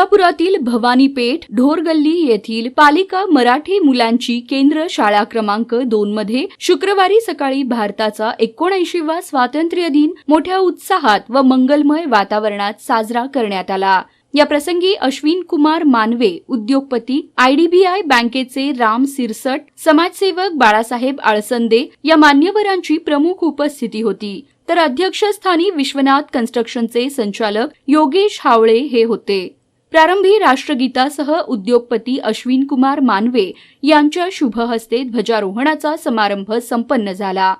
कोल्हापुरातील भवानीपेठ ढोरगल्ली येथील पालिका मराठी मुलांची केंद्र शाळा क्रमांक दोन मध्ये शुक्रवारी सकाळी भारताचा एकोणऐंशीवा स्वातंत्र्य दिन मोठ्या उत्साहात व मंगलमय वातावरणात साजरा करण्यात आला. या प्रसंगी अश्विन कुमार मानवे उद्योगपती आयडीबीआय बँकेचे राम सिरसट समाजसेवक बाळासाहेब आळसंदे या मान्यवरांची प्रमुख उपस्थिती होती. तर अध्यक्षस्थानी विश्वनाथ कन्स्ट्रक्शनचे संचालक योगेश हावळे हे होते. प्रारंभी राष्ट्रगीतासह उद्योगपती अश्विन कुमार मानवे यांच्या शुभ हस्ते ध्वजारोहणाचा समारंभ संपन्न झाला.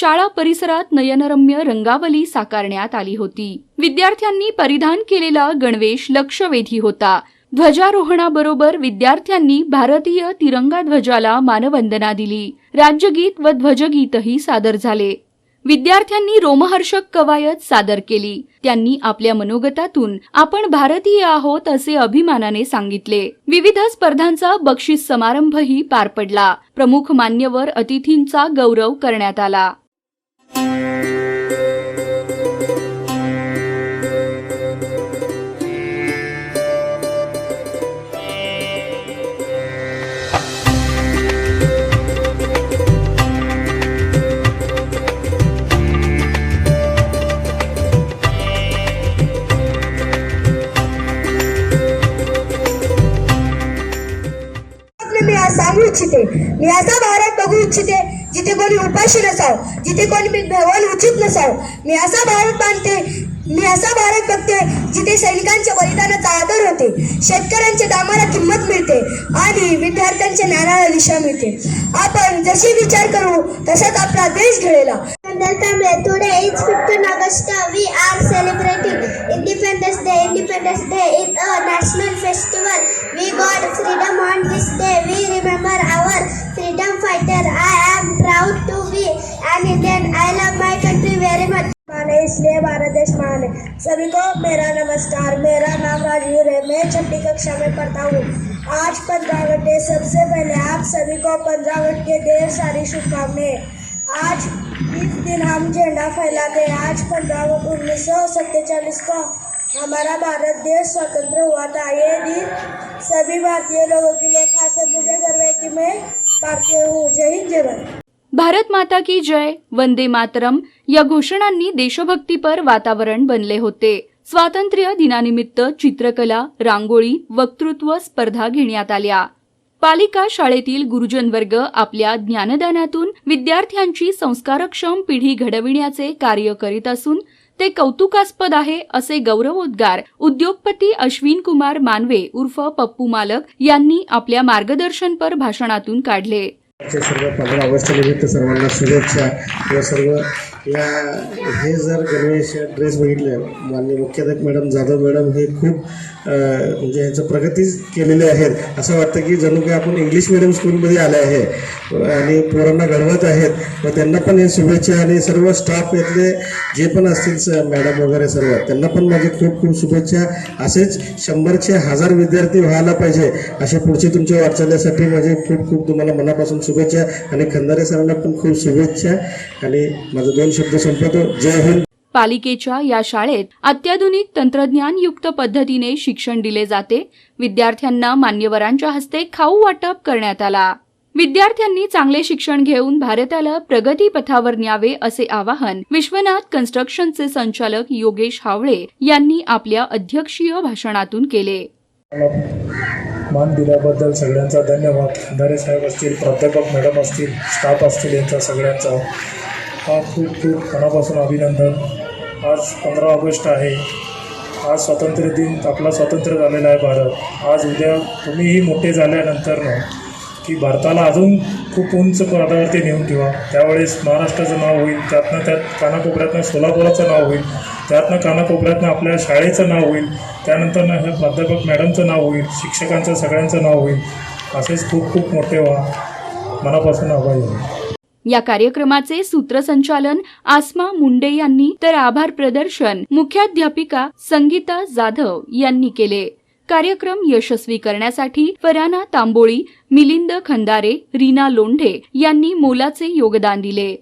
शाळा परिसरात नयनरम्य रंगावली साकारण्यात आली होती. विद्यार्थ्यांनी परिधान केलेला गणवेश लक्षवेधी होता. ध्वजारोहणाबरोबर विद्यार्थ्यांनी भारतीय तिरंगा ध्वजाला मानवंदना दिली. राज्यगीत व ध्वजगीतही सादर झाले. विद्यार्थ्यांनी रोमहर्षक कवायत सादर केली. त्यांनी आपल्या मनोगतातून आपण भारतीय आहोत असे अभिमानाने सांगितले. विविध स्पर्धांचा बक्षीस समारंभही पार पडला. प्रमुख मान्यवर अतिथींचा गौरव करण्यात आला. मी सांगू इच्छिते. मी असा भारत बघू इच्छिते. जिथे कोणी उपाशी नसावं जिथे कोणी मी भेवल उचित नसावं मी असा भारत बांधते मी असा भारत बघते जिथे सैनिकांच्या बलिदानाचा आदर होते शेतकऱ्यांच्या कामाला किंमत मिळते आणि विद्यार्थ्यांच्या ज्ञानाला दिशा मिळते आपण जशी विचार करू तसाच आपला देश घडेला Today is 15 August. We are celebrating Independence Day. Independence Day is a national festival. We got freedom on this day. We remember इसलिए भारत देश महान है। सभी को मेरा नमस्कार, मेरा नाम राजीव है। मैं छठी कक्षा में पढ़ता हूँ। आज पंद्रह है सबसे पहले आप सभी को पंद्रह के ढेर सारी शुभकामनाएँ। आज इस दिन हम झंडा फैलाते हैं। आज पंद्रह उन्नीस सौ सत्तालीस को हमारा भारत देश स्वतंत्र हुआ था। ये दिन सभी भारतीय लोगों के लिए खास है। मुझे गर्व है कि मैं भारतीय हूँ। जय हिंद, जय भारत। भारत माता की जय. वंदे मातरम. या घोषणांनी देशभक्तीपर वातावरण बनले होते. स्वातंत्र्य दिनानिमित्त चित्रकला रांगोळी वक्तृत्व स्पर्धा घेण्यात आल्या. पालिका शाळेतील गुरुजन वर्ग आपल्या ज्ञानदानातून विद्यार्थ्यांची संस्कारक्षम पिढी घडविण्याचे कार्य करीत असून ते कौतुकास्पद आहे असे गौरवोद्गार उद्योगपती अश्विन कुमार मानवे उर्फ पप्पू मालक यांनी आपल्या मार्गदर्शनपर भाषणातून काढले. सर्व पंधरा ऑगस्ट निमित्त सर्वांना शुभेच्छा. व सर्व या हे जर गणेश ड्रेस बघितले माननीय मुख्याध्यापक मॅडम जाधव मॅडम हे खूप म्हणजे ह्याचं प्रगती केलेले आहेत. असं वाटतं की जणू काही आपण इंग्लिश मिडियम स्कूलमध्ये आले आहे आणि पोरांना घडवत आहेत व त्यांना पण हे शुभेच्छा आणि सर्व स्टाफ यातले जे पण असतील स- मॅडम वगैरे सर्व त्यांना पण माझी खूप खूप शुभेच्छा. असेच शंभरचे हजार विद्यार्थी व्हायला पाहिजे असे पुढचे तुमच्या वाटचालीसाठी माझे खूप खूप तुम्हाला मनापासून शुभेच्छा आणि खंदारे सरांना पण खूप शुभेच्छा. आणि माझं दोन शब्द संपवतो. जय हिंद. पालिकेच्या या शाळेत अत्याधुनिक तंत्रज्ञानयुक्त पद्धतीने शिक्षण दिले जाते. विद्यार्थ्यांना मान्यवरांच्या हस्ते खाऊ वाटप करण्यात आला. विद्यार्थ्यांनी चांगले शिक्षण घेऊन भारताला प्रगती पथावर न्यावे असे आवाहन विश्वनाथ कन्स्ट्रक्शनचे संचालक योगेश हावळे यांनी आपल्या अध्यक्षीय भाषणातून केले. मान दिल्याबद्दल सगळ्यांचा धन्यवाद. साहेब असतील प्राध्यापक मॅडम असतील स्टाफ असतील यांचा सगळ्यांचा हा खूप खूप मनापासून अभिनंदन. आज पंधरा ऑगस्ट आहे. आज स्वातंत्र्य दिन आपला स्वातंत्र्य झालेला आहे भारत. आज उद्या तुम्हीही मोठे झाल्यानंतर की भारताला अजून खूप उंच पदावरती नेऊन ठेवा. त्यावेळेस महाराष्ट्राचं नाव होईल त्यातनं त्यात कानाकोपऱ्यातनं सोलापुराचं नाव होईल त्यातनं कानाकोपऱ्यातनं आपल्या शाळेचं नाव होईल त्यानंतर हे प्राध्यापक मॅडमचं नाव होईल शिक्षकांचं सगळ्यांचं नाव होईल. असेच खूप खूप मोठे व्हा मनापासून आभारी होईल या कार्यक्रमाचे सूत्रसंचालन आसमा मुंडे यांनी तर आभार प्रदर्शन मुख्याध्यापिका संगीता जाधव यांनी केले. कार्यक्रम यशस्वी करण्यासाठी फराना तांबोळी मिलिंद खंदारे रीना लोंढे यांनी मोलाचे योगदान दिले.